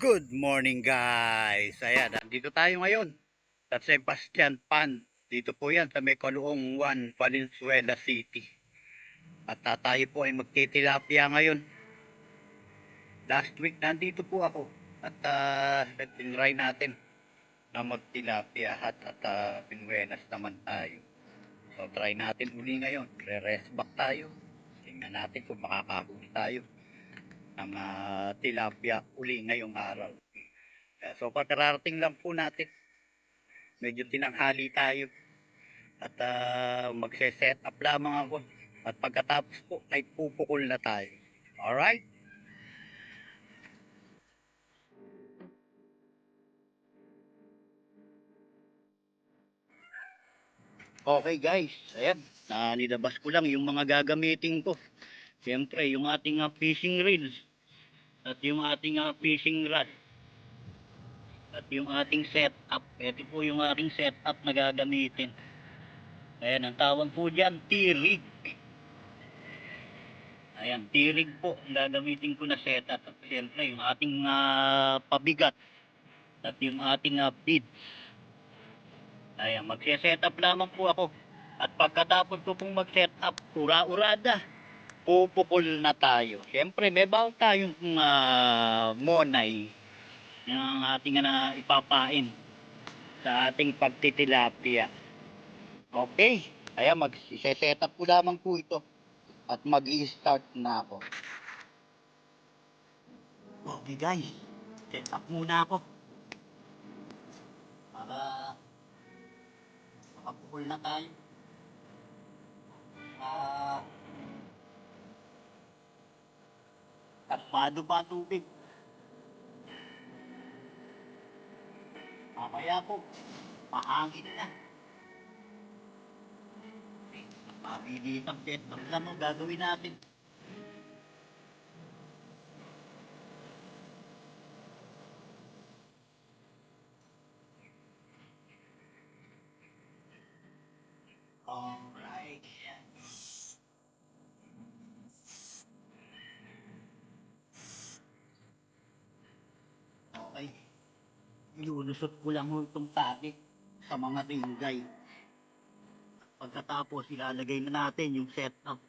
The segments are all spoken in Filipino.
Good morning guys! Ayan, nandito tayo ngayon sa Sebastian Pan. Dito po yan sa Mekaloong 1, Valenzuela City. At ah, tayo po ay magtitilapia ngayon. Last week nandito po ako at uh, nagtinry natin na magtilapia at at uh, pinuenas naman tayo. So try natin uli ngayon. Re-rest back tayo. Tingnan natin kung makakahuli tayo ng ah, tilapia uli ngayong araw. Eh, So pakararating lang po natin. Medyo tinanghali tayo. At ah, magse-set up lamang ako. At pagkatapos po ay pupukol na tayo. Alright? Okay guys, ayan, na nilabas ko lang yung mga gagamitin ko. Siyempre, yung ating ah, fishing reels at yung ating ah, fishing rod at yung ating setup. Ito po yung ating setup na gagamitin. Ayan, ang tawag po dyan, T-rig. Ayan, T-rig po ang gagamitin ko na setup. At siyempre, yung ating ah, pabigat at yung ating uh, beads. Ayan, magse-setup lamang po ako. At pagkatapos ko pong mag-setup, ura-urada, pupukol na tayo. Siyempre, may bawal tayong uh, monay yung ating na ipapain sa ating pagtitilapia. Okay, kaya mag-set up ko lamang po ito at mag-i-start na ako. Okay guys, set up muna ako. Para makapukol na tayo. Ah, Kalmado pa ang tubig. Mamaya po, mahangin na. Mabilis ang set up lang ang gagawin natin. Alright. Okay. Ilulusot ko lang ho itong tali sa mga ringgay. Pagkatapos, ilalagay na natin yung setup.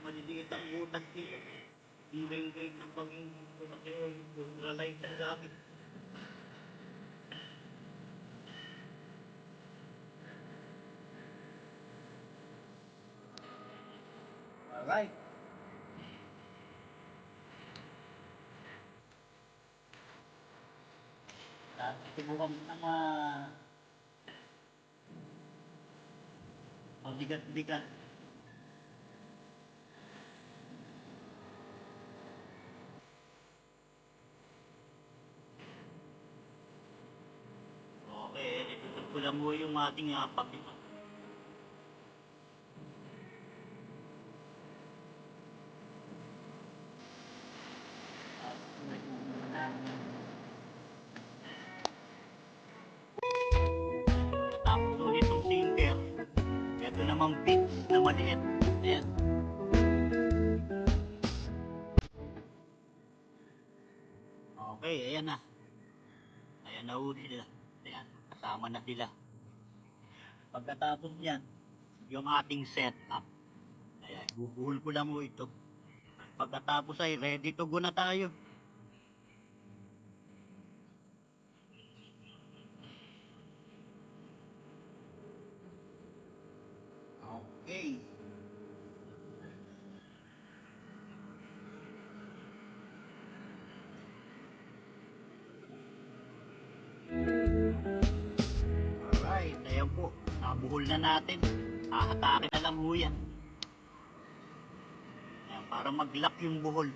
Maliliit ang utang dito. Yung ringgay ng paging lalay ng gamit. Alright. Subukan mo ng uh, mabigat-bigat. Okay, itutok ko ating apak. Tapos ulit yung sinker. Ito naman bits na maliit. Ayan. Okay, ayan na. Ayan na uli nila. Ayan, kasama na sila. Pagkatapos niyan, yung ating setup. Ayan, bubuhol ko lang mo ito. Pagkatapos ay ready to go na tayo. Nabuhol na natin. Hahatakin na lang po yan. Ayan, para mag-lock yung buhol.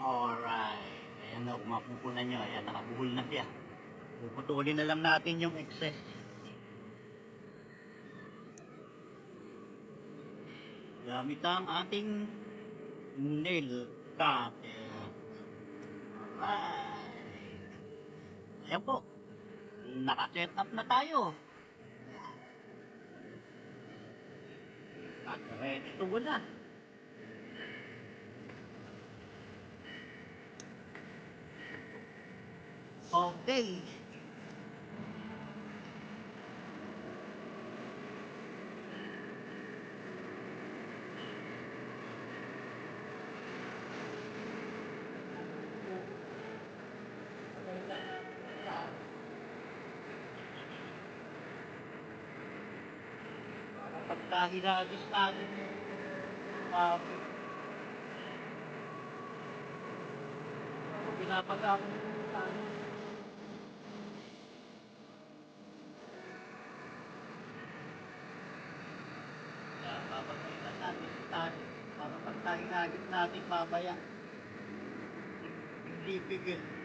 Alright. Ayan na, kung mapupunan nyo. Ayan, nakabuhol na siya. Puputulin na lang natin yung excess. gamit ang ating nail cutter. Alright. Ayan po. Naka-set up na tayo. At ready to go na. Okay. Pagka hinagis natin yung uh, pinapagamit yung tayo. Kaya papagalitan natin yung tayo para pagka hinagis natin mamaya hindi pigil.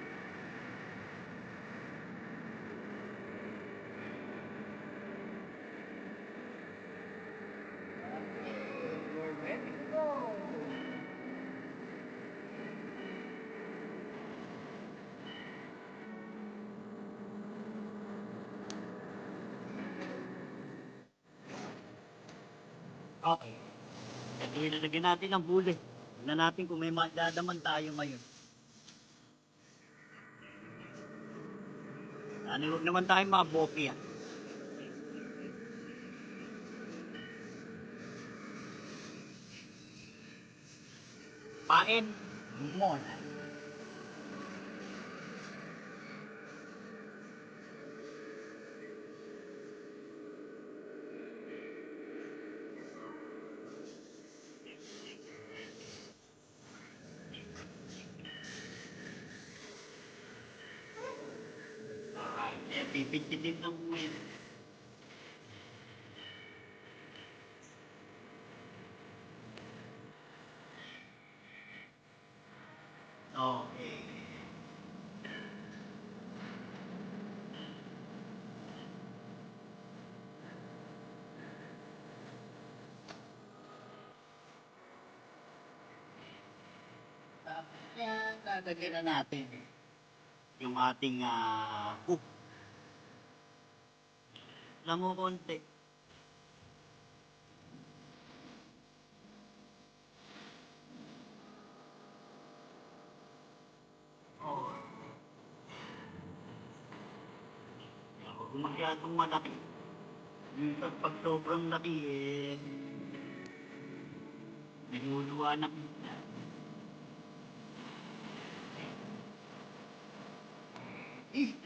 Okay. Ito ilalagyan natin ang huli. Tignan natin kung may madadaman tayo ngayon. Ano huwag naman tayo mga boki ah. Pain muna. Eh, pipititin ng wheel. Okay. Tapos yan, lalagyan na natin yung ating ah hook. Lang mo konti. Oh. Ako masyadong malaki. Minsan pag sobrang laki eh, niluluwa na. Eh,